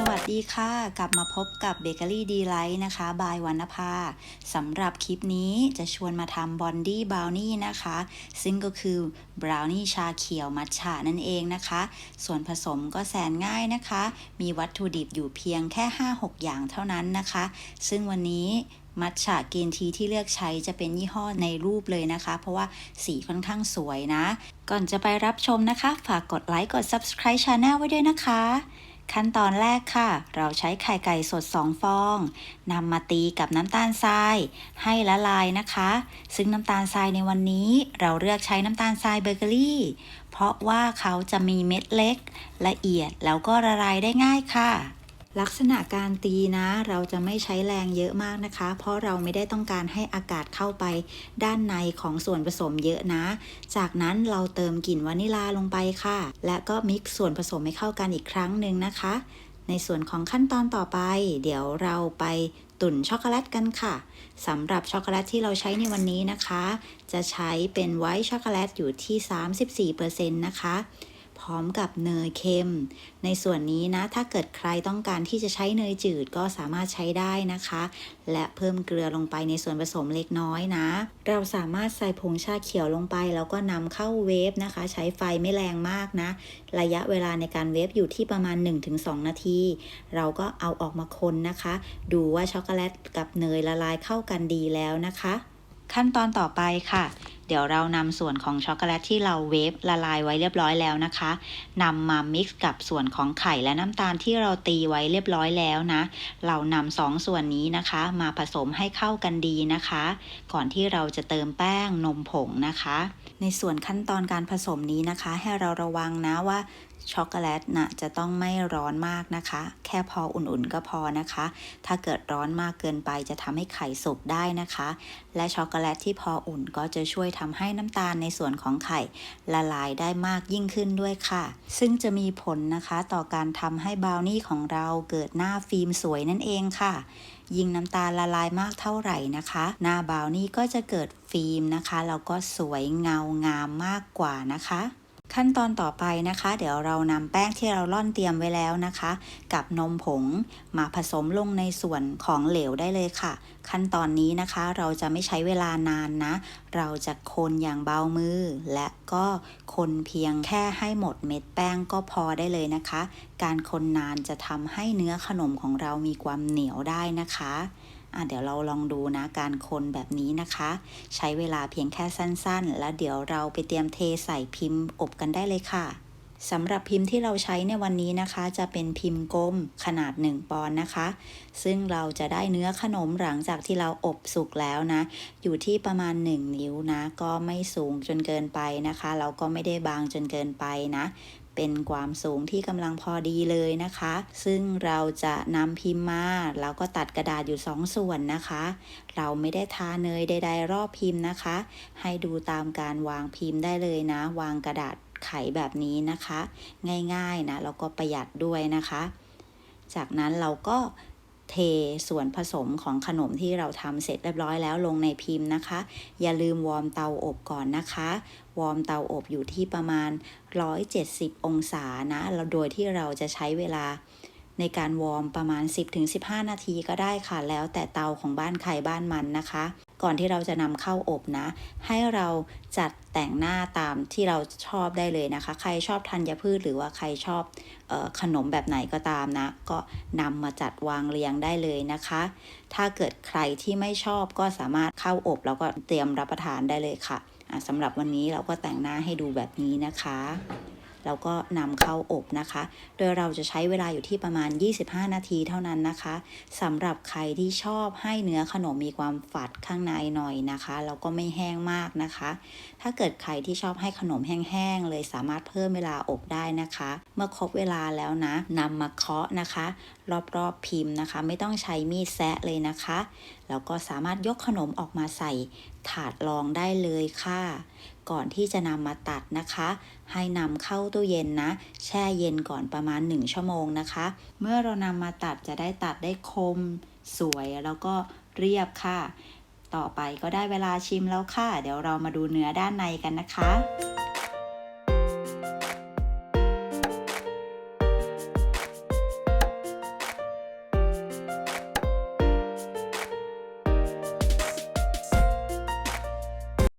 สวัสดีค่ะ กลับมาพบกับเบเกอรี่ดีไลท์นะคะ บายวันนภาสำหรับคลิปนี้จะชวนมาทำบอนดี้บราวนี่นะคะ ซึ่งก็คือบราวนี่ชาเขียวมัทฉะนั่นเองนะคะ ส่วนผสมก็แสนง่ายนะคะ มีวัตถุดิบอยู่เพียงแค่ 5-6 อย่างเท่านั้นนะคะ ซึ่งวันนี้มัทฉะเกนทีที่เลือกใช้จะเป็นยี่ห้อในรูปเลยนะคะ เพราะว่าสีค่อนข้างสวยนะ ก่อนจะไปรับชมนะคะ ฝากกดไลค์กด subscribe channel ไว้ด้วยนะคะ ขั้นตอนแรกค่ะ เราใช้ไข่ไก่สด 2 ฟองนำมาตีกับน้ำตาลทราย ให้ละลายนะคะ ซึ่งน้ำตาลทรายในวันนี้เราเลือกใช้น้ำตาลทรายเบเกอรี่ เพราะว่าเขาจะมีเม็ดเล็ก ละเอียดแล้วก็ละลายได้ง่ายค่ะ ลักษณะการตีนะ เราจะไม่ใช้แรงเยอะมากนะคะ เพราะเราไม่ได้ต้องการให้อากาศเข้าไป ด้านในของส่วนผสมเยอะนะ จากนั้นเราเติมกลิ่นวานิลาลงไปค่ะ และก็มิกซ์ส่วนผสมให้เข้ากันอีกครั้งหนึ่งนะคะ ในส่วนของขั้นตอนต่อไป เดี๋ยวเราไปตุ๋นช็อกโกแลตกันค่ะสำหรับช็อกโกแลตที่เราใช้ในวันนี้นะคะ จะใช้เป็นไวท์ช็อกโกแลตอยู่ที่ 34%นะคะ พร้อมกับเนยเค็ม ในส่วนนี้นะถ้าเกิดใครต้องการที่จะใช้เนยจืดก็สามารถใช้ได้นะคะ และเพิ่มเกลือลงไปในส่วนผสมเล็กน้อยนะ เราสามารถใส่ผงชาเขียวลงไป แล้วก็นำเข้าเวฟนะคะ ใช้ไฟไม่แรงมากนะ ระยะเวลาในการเวฟอยู่ที่ประมาณ 1-2 นาที เราก็เอาออกมาคนนะคะ ดูว่าช็อกโกแลตกับเนยละลายเข้ากันดีแล้วนะคะ ขั้นตอนต่อไปค่ะ เดี๋ยวเรานำส่วนของช็อกโกแลตที่เราเวฟละลายไว้เรียบร้อยแล้วนะคะนำมามิกซ์กับส่วนของไข่และน้ำตาลที่เราตีไว้เรียบร้อยแล้วนะ เรานำสองส่วนนี้นะคะ มาผสมให้เข้ากันดีนะคะ ก่อนที่เราจะเติมแป้งนมผงนะคะ ในส่วนขั้นตอนการผสมนี้นะคะ ให้เราระวังนะว่า ช็อกโกแลตนะจะต้องไม่ร้อนมากนะคะ แค่พออุ่นๆก็พอนะคะ ถ้าเกิดร้อนมากเกินไปจะทำให้ไข่สุกได้นะคะ และช็อกโกแลตที่พออุ่นก็จะช่วยทำให้น้ำตาลในส่วนของไข่ ละลายได้มากยิ่งขึ้นด้วยค่ะ ซึ่งจะมีผลนะคะต่อการทำให้บราวนี่ของเราเกิดหน้าฟิล์มสวยนั่นเองค่ะยิ่งน้ำตาลละลายมากเท่าไหร่นะคะ หน้าบาวนี่ก็จะเกิดฟิล์มนะคะแล้วก็สวยเงางามมากกว่านะคะ ขั้นตอนต่อไปนะคะ เดี๋ยวเรานำแป้งที่เราล่อนเตรียมไว้แล้วนะคะ กับนมผงมาผสมลงในส่วนของเหลวได้เลยค่ะ ขั้นตอนนี้นะคะ เราจะไม่ใช้เวลานานนะ เราจะคนอย่างเบามือ และก็คนเพียงแค่ให้หมดเม็ดแป้งก็พอได้เลยนะคะ การคนนานจะทำให้เนื้อขนมของเรามีความเหนียวได้นะคะ อะเดี๋ยวเราลองดูนะการคนแบบนี้นะคะ ใช้เวลาเพียงแค่สั้นๆ แล้วเดี๋ยวเราไปเตรียมเทใส่พิมพ์อบกันได้เลยค่ะสำหรับพิมพ์ที่เราใช้ในวันนี้นะคะ จะเป็นพิมพ์กลมขนาด 1 ปอนด์นะคะ ซึ่งเราจะได้เนื้อขนมหลังจากที่เราอบสุกแล้วนะ อยู่ที่ประมาณ 1 นิ้วนะ ก็ไม่สูงจนเกินไปนะคะแล้วก็ไม่ได้บางจนเกินไปนะ เป็นความสูงที่กำลังพอดีเลยนะคะ ซึ่งเราจะนำพิมพ์มาแล้วก็ตัดกระดาษอยู่ 2 ส่วนนะคะ เราไม่ได้ทาเนยใด ๆ รอบพิมพ์นะคะ ให้ดูตามการวางพิมพ์ได้เลยนะ วางกระดาษไขแบบนี้นะคะ ง่ายๆนะแล้วก็ประหยัดด้วยนะคะ จากนั้นเราก็ เทส่วนผสมของขนมที่เราทำเสร็จเรียบร้อยแล้วลงในพิมพ์นะคะ อย่าลืมวอร์มเตาอบก่อนนะคะ วอร์มเตาอบอยู่ที่ประมาณ 170 องศานะเราโดยที่เราจะใช้เวลา ในการวอร์มประมาณ 10-15 นาทีก็ได้ค่ะ แล้วแต่เตาของบ้านใครบ้านมันนะคะ ก่อนที่เราจะนำเข้าอบนะ ให้เราจัดแต่งหน้าตามที่เราชอบได้เลยนะคะ ใครชอบธัญพืชหรือว่าใครชอบออขนมแบบไหนก็ตามนะ ก็นำมาจัดวางเรียงได้เลยนะคะ ถ้าเกิดใครที่ไม่ชอบก็สามารถเข้าอบแล้วก็เตรียมรับประทานได้เลยค่ะสำหรับวันนี้เราก็แต่งหน้าให้ดูแบบนี้นะคะ แล้วก็นำเข้าอบนะคะ โดยเราจะใช้เวลาอยู่ที่ประมาณ 25 นาทีเท่านั้นนะคะสำหรับใครที่ชอบให้เนื้อขนมมีความฝาดข้างในหน่อยนะคะแล้วก็ไม่แห้งมากนะคะ ถ้าเกิดใครที่ชอบให้ขนมแห้งๆเลยสามารถเพิ่มเวลาอบได้นะคะ เมื่อครบเวลาแล้วนะนำมาเคาะนะคะ รอบๆพิมพ์นะคะ ไม่ต้องใช้มีดแซะเลยนะคะ แล้วก็สามารถยกขนมออกมาใส่ถาดรองได้เลยค่ะ ก่อนที่จะนำมาตัดนะคะ ให้นำเข้าตู้เย็นนะ แช่เย็นก่อนประมาณ 1 ชั่วโมงนะคะ เมื่อเรานำมาตัดจะได้ตัดได้คม สวยแล้วก็เรียบค่ะ ต่อไปก็ได้เวลาชิมแล้วค่ะ เดี๋ยวเรามาดูเนื้อด้านในกันนะคะ